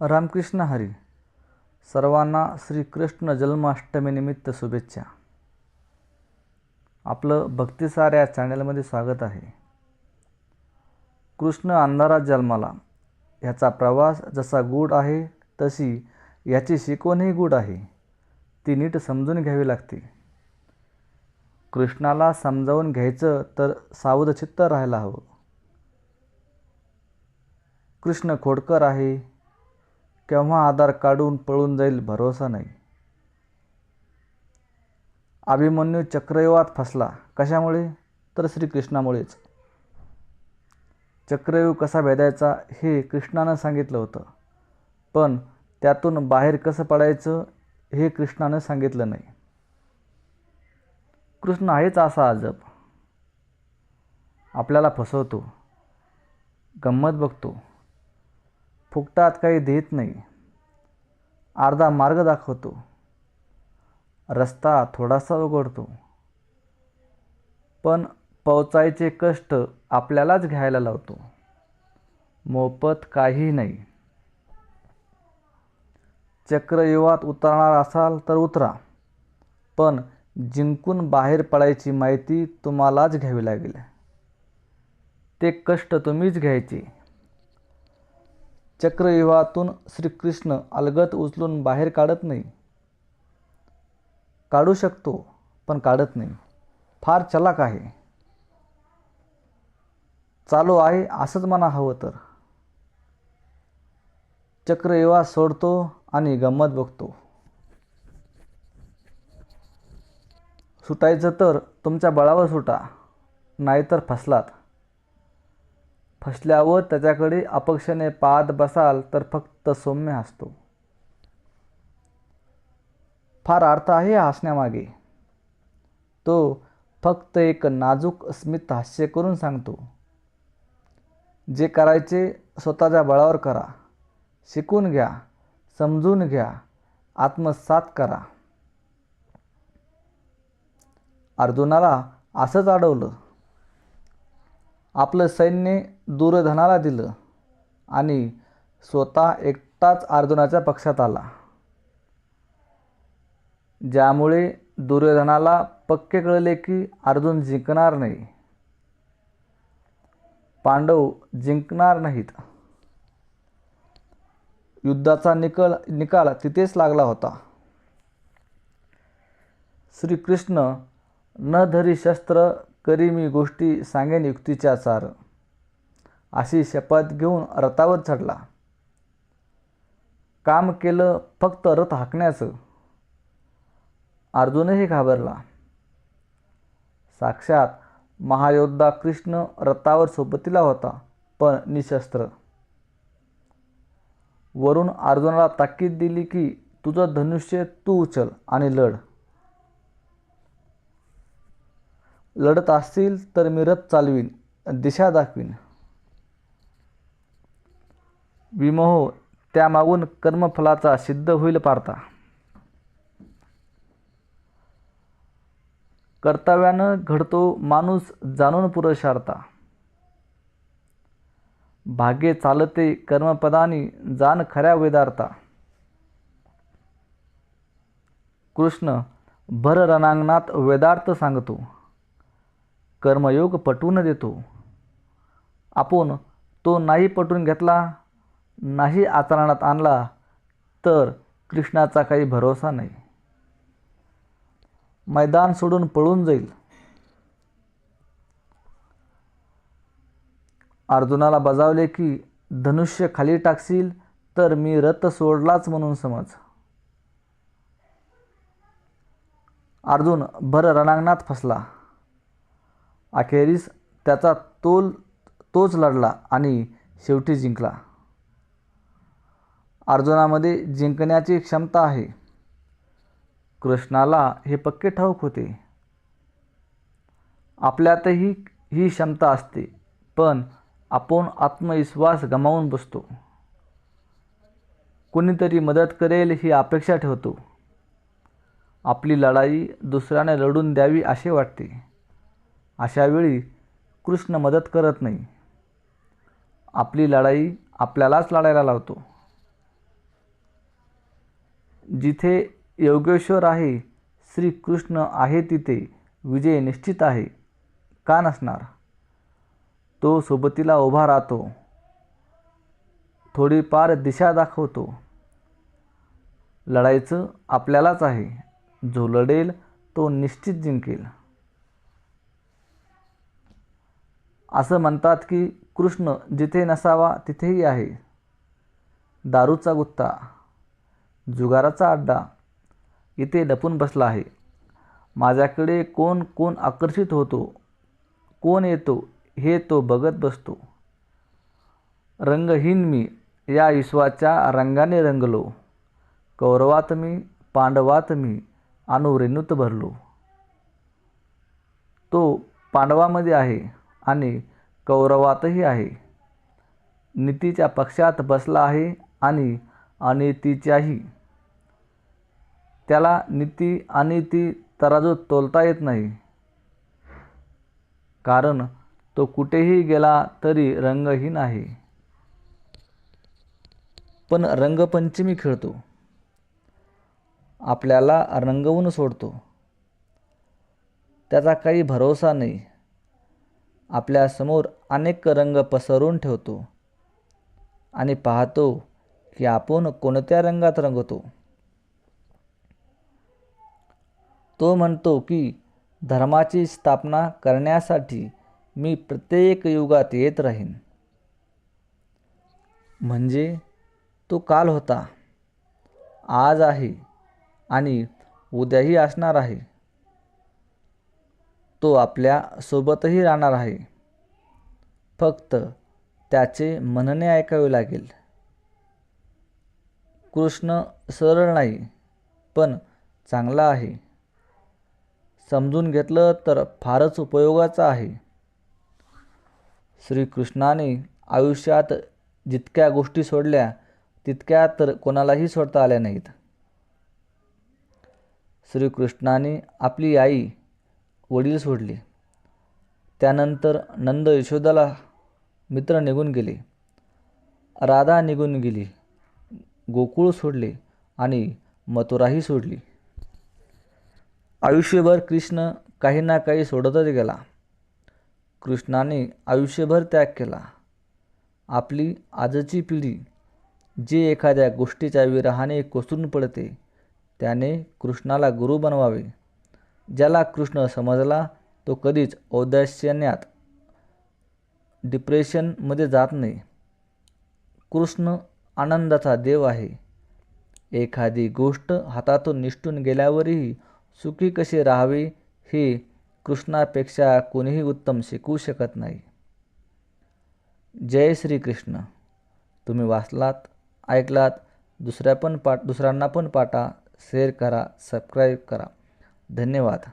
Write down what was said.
रामकृष्ण हरी सर्वांना श्रीकृष्ण जन्माष्टमीनिमित्त शुभेच्छा. आपलं भक्तिसार या चॅनलमध्ये स्वागत आहे. कृष्ण अंधारात जन्माला. ह्याचा प्रवास जसा गूढ आहे तशी याची शिकवणही गूढ आहे. ती नीट समजून घ्यावी लागते. कृष्णाला समजावून घ्यायचं तर सावधचित्त राहायला हवं. कृष्ण खोडकर आहे केव्हा आधार काढून पळून जाईल भरोसा नाही. अभिमन्यू चक्रयुवात फसला. कशामुळे? तर श्रीकृष्णामुळेच. चक्रव्यूह कसा भेदायचा हे कृष्णानं सांगितलं होतं. पण त्यातून बाहेर कसं पडायचं हे कृष्णानं सांगितलं नाही. कृष्ण आहेच असा अजब आपल्याला फसवतो. गंमत बघतो. फुकटात काही देत नाही. अर्धा मार्ग दाखवतो. रस्ता थोडासा उघडतो. पण पोचायचे कष्ट आपल्यालाच घ्यायला लावतो. मोफत काही नाही. चक्रव्यूहात उतरणार असाल तर उतरा. पण जिंकून बाहेर पडायची माहिती तुम्हालाच घ्यावी लागेल. ते कष्ट तुम्हीच घ्यायचे. चक्रव्यूहातून श्रीकृष्ण अलगत उचलून बाहेर काढत नाही. काढू शकतो पण काढत नाही. फार चलाक आहे. चालू आहे असंच म्हणा हवं तर. चक्रव्यूहा सोडतो आणि गंमत बघतो. सुटायचं तर तुमच्या बळावर सुटा नाहीतर फसलात. फसल्यावर त्याच्याकडे अपक्षाने पाहत बसाल तर फक्त सौम्य हसतो. फार अर्थ आहे हसण्यामागे. तो फक्त एक नाजूक स्मित हास्य करून सांगतो. जे करायचे स्वतःच्या बळावर करा. शिकून घ्या समजून घ्या आत्मसात करा. अर्जुनाला असंच अडवलं आपलं सैन्य दुर्योधनाला दिलं आणि स्वतः एकटाच अर्जुनाच्या पक्षात आला. ज्यामुळे दुर्योधनाला पक्के कळले की अर्जुन जिंकणार नाही. पांडव जिंकणार नाहीत. युद्धाचा निकल निकाल तिथेच लागला होता. श्रीकृष्ण न धरी शस्त्र करी मी गोष्टी सांगेन युक्तीच्या चार अशी शपथ घेऊन रथावर चढला. काम केलं फक्त रथ हाकण्याचं. अर्जुनही घाबरला. साक्षात महायोद्धा कृष्ण रथावर सोबतीला होता पण निशस्त्र. वरून अर्जुनाला ताकीद दिली की तुझं धनुष्य तू उचल आणि लढ. लढत असतील तर मी रथ चालवीन दिशा दाखवीन. विमोह त्यामागून कर्मफलाचा सिद्ध होईल पारता. कर्तव्यानं घडतो माणूस जाणून पुरुषार्था भाग्ये चालते कर्मपदानी जाण खऱ्या वेदार्था. कृष्ण भर रणांगणात वेदार्थ सांगतो. कर्मयोग पटवून देतो. आपण तो नाही पटवून घेतला नाही आचरणात आणला तर कृष्णाचा काही भरोसा नाही. मैदान सोडून पळून जाईल. अर्जुनाला बजावले की धनुष्य खाली टाकशील तर मी रथ सोडलाच म्हणून समज. अर्जुन भर रणांगणात फसला. अखेरीस त्याचा तोल तोच लढला आणि शेवटी जिंकला. अर्जुनामध्ये जिंकण्याची क्षमता आहे. कृष्णाला हे पक्के ठाऊक होते. आपल्यातही ही क्षमता असते पण आपण आत्मविश्वास गमावून बसतो. कोणीतरी मदत करेल ही अपेक्षा ठेवतो. आपली लढाई दुसऱ्याने लढून द्यावी असे वाटते. अशावेळी कृष्ण मदत करत नाही. आपली लढाई आपल्यालाच लढायला लावतो. जिथे योगेश्वर आहे श्रीकृष्ण आहे तिथे विजय निश्चित आहे का नसणार? तो सोबतीला उभा राहतो. थोडीफार दिशा दाखवतो. लढायचं आपल्यालाच आहे. जो लढेल तो निश्चित जिंकेल. असं म्हणतात की कृष्ण जिथे नसावा तिथेही आहे. दारूचा गुत्ता जुगाराचा अड्डा इथे लपून बसला आहे. माझ्याकडे कोण कोण आकर्षित होतो कोण येतो हे तो बघत बसतो. रंगहीन मी या विश्वाच्या रंगाने रंगलो. कौरवात मी पांडवात मी रेणूत भरलो. तो पांडवामध्ये आहे. आणि कौरवातही आहे. नीतीच्या पक्षात बसला आहे आणि अनितीच्याही. त्याला नीती अनिती तराजूत तोलता येत नाही. कारण तो कुठेही गेला तरी रंगहीन आहे. पण रंगपंचमी खेळतो. आपल्याला रंगवून सोडतो. त्याचा काही भरोसा नाही. आपल्यासमोर अनेक रंग पसरून ठेवतो आणि पाहतो की आपण कोणत्या रंगात रंगतो. तो म्हणतो की धर्माची स्थापना करण्यासाठी मी प्रत्येक युगात येत राहीन. म्हणजे तो काल होता आज आहे आणि उद्याही असणार आहे. तो आपल्या सोबतही राहणार आहे. फक्त त्याचे म्हणणे ऐकावे लागेल. कृष्ण सरळ नाही पण चांगला आहे. समजून घेतलं तर फारच उपयोगाचं आहे. श्रीकृष्णाने आयुष्यात जितक्या गोष्टी सोडल्या तितक्या तर कोणालाही सोडता आल्या नाहीत. श्रीकृष्णाने आपली आई वडील सोडले. त्यानंतर नंद यशोदाला मित्र निघून गेले. राधा निघून गेली. गोकुळ सोडले आणि मथुराही सोडली. आयुष्यभर कृष्ण काही ना काही सोडतच गेला. कृष्णाने आयुष्यभर त्याग केला. आपली आजची पिढी जे एखाद्या गोष्टीच्या विरहाने कोसळून पडते त्याने कृष्णाला गुरु बनवावे. ज्याला कृष्ण समजला तो कधीच औदास्यन्यात डिप्रेशनमध्ये जात नाही. कृष्ण आनंदाचा देव आहे. एखादी गोष्ट हातातून निष्ठून गेल्यावरही सुखी कसे राहावे हे कृष्णापेक्षा कोणीही उत्तम शिकवू शकत नाही. जय श्री कृष्ण तुम्ही वाचलात ऐकलात दुसऱ्या पण पाठ दुसऱ्यांना पण पाठा शेअर करा सबस्क्राईब करा. धन्यवाद.